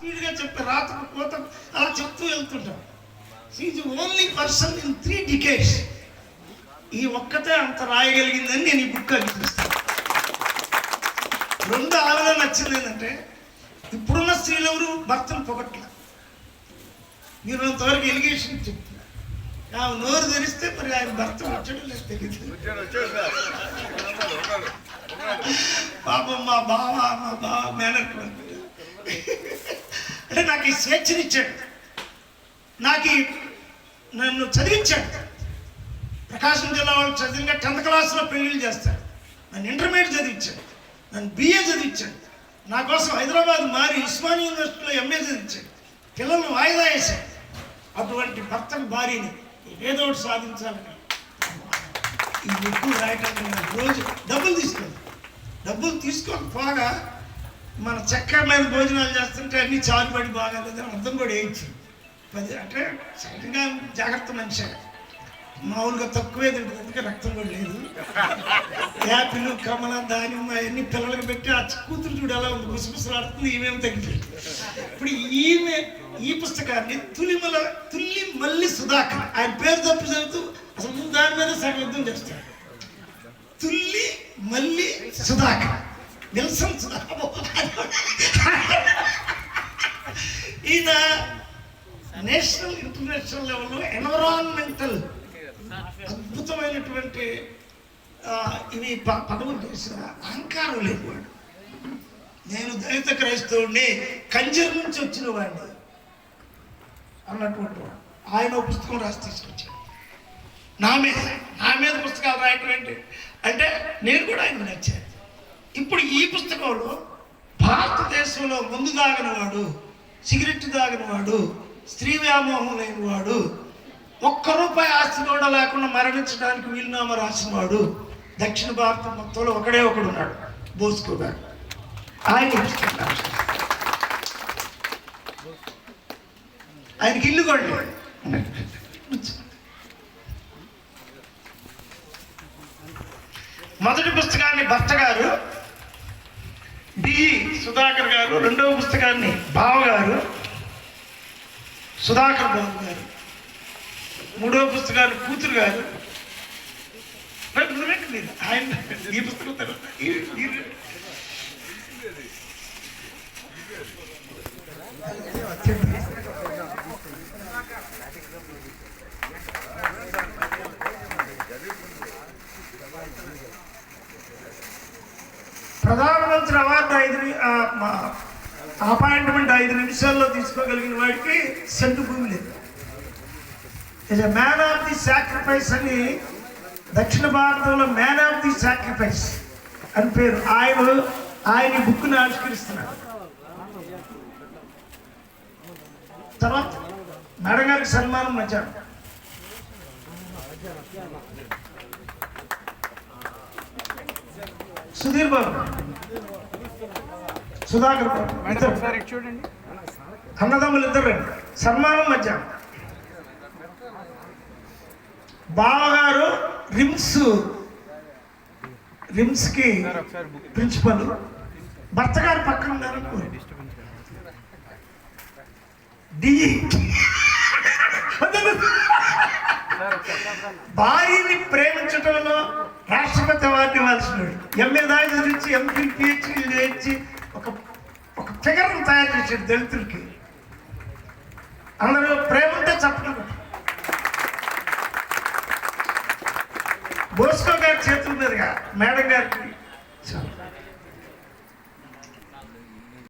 స్పీడ్గా చెప్పే రాత్రి పోత అలా చెప్తూ వెళ్తుంటాం. Is only person in three decades ఈ ఒక్కతే అంత రాయగలిగిందని నేను ఈ బుక్ అనిపిస్తాను రెండు ఆవిడ నచ్చింది ఏంటంటే ఇప్పుడున్న స్త్రీలు ఎవరు భర్తను పొగట్ల. మీరు అంతవరకు ఎలిగేషన్ చెప్తున్నారు. ఆమె నోరు తెరిస్తే మరి ఆయన భర్త వచ్చాడో లేదు తెలియదు పాపం మా బావ మా బావ మేనర్ అంటే నాకు ఈ స్వేచ్ఛనిచ్చాడు. నాకు ఈ నన్ను చదివించాడు. ప్రకాశం జిల్లా వాళ్ళు చదివిన టెన్త్ క్లాస్లో పెళ్ళిళ్ళు చేస్తాడు నన్ను ఇంటర్మీడియట్ చదివించాడు. నన్ను బిఏ చదివించాడు. నా కోసం హైదరాబాద్ మారి ఉస్మాని యూనివర్సిటీలో ఎంఏ చదివించాడు. పిల్లలను వాయిదా వేశాడు. అటువంటి భర్తకు భార్యని ఏదో ఒకటి సాధించాలని ఈ బుక్ రాయటానికి రోజు డబ్బులు తీసుకోండి డబ్బులు తీసుకోకపోగా మన చక్కెర మీద భోజనాలు చేస్తుంటే అన్ని చాలుబడి బాగాలేదని అర్థం కూడా వేయించి. పది అంటే సహజంగా జాగ్రత్త మనిషి. మామూలుగా తక్కువే తింటుంది అందుకే రక్తం కూడా లేదు. యాపిల్ కమల దానిమ్మ అవన్నీ పిల్లలకు పెట్టి ఆ కూతురు చూడు ఎలా ఉంది గుసగుసలాడుతుంది ఈమెం తగ్గిపోయింది. ఇప్పుడు ఈమె ఈ పుస్తకాన్ని తులిమల తుల్లి మల్లి సుధాకర్ ఆయన పేరు తప్పు చదువుతూ అసలు ముందు దాని మీద సగం చేస్తాడు తుల్లి మల్లి సుధాకర్ నిల్సన్ సుధాకర్ ఈయన నేషనల్ ఇంటర్నేషనల్ లెవెల్లో ఎన్విరాన్మెంటల్ అద్భుతమైనటువంటి ఇవి ప- పదవులు చేసిన అహంకారం లేనివాడు. నేను దళిత క్రైస్తవుడిని కంజర్ నుంచి వచ్చిన వాడిని అన్నటువంటి వాడు. ఆయన పుస్తకం రాసి తీసుకొచ్చాడు. నా మీద నా మీద పుస్తకాలు రాయటం ఏంటి? అంటే నేను కూడా ఆయన నచ్చాను. ఇప్పుడు ఈ పుస్తకంలో భారతదేశంలో ముందు తాగినవాడు సిగరెట్ దాగినవాడు స్త్రీ వ్యామోహం లేనివాడు ఒక్క రూపాయి ఆస్తి కూడా లేకుండా మరణించడానికి వీలునామా రాసినవాడు దక్షిణ భారతం మొత్తంలో ఒకడే ఒకడు ఉన్నాడు బోస్కో గారు. ఆయన ఆయనకి ఇల్లు కూడా మొదటి పుస్తకాన్ని భర్త గారు బిఈ సుధాకర్ గారు రెండవ పుస్తకాన్ని. బావ గారు సుధాకర్ బాబు గారు మూడవ పుస్తకాన్ని కూతురు గారు. ఆయన ఈ పుస్తకం తర్వాత. ప్రధానమంత్రి అవార్డు ఐదు అపాయింట్మెంట్ ఐదు నిమిషాల్లో తీసుకోగలిగిన వాడికి సెంటు భూమి లేదు. Is man of the sacrifice అని దక్షిణ భారతంలో మ్యాన్ ఆఫ్ ది సాక్రిఫైస్ అని పేరు. ఆయన ఆయన బుక్ని ఆవిష్కరిస్తున్నాడు తర్వాత నడగారికి సన్మానం మధ్యాహ్నం. సుధీర్ బాబు. సుధాకర్ బాబు. చూడండి. అన్నదమ్ములు ఇద్దరు రండి. సన్మానం మధ్యాహ్నం బావగారు రిమ్స్ రిమ్స్కి ప్రిన్సిపల్. భర్త గారు పక్కన ఉన్నారు. డిఈ భార్యని ప్రేమించడంలో రాష్ట్రపతి అవార్డు ఇవ్వాల్సినాడు ఎంఏ దాకా చదివించి ఎంపీ పిహెచ్డీ చేయించి ఒక ఒక ఫిగర్ను తయారు చేశాడు దళితులకి అందరూ ప్రేమ ఉంటే చెప్పడం. బోస్కో గారి చేతుల మీదుగా మేడం గారికి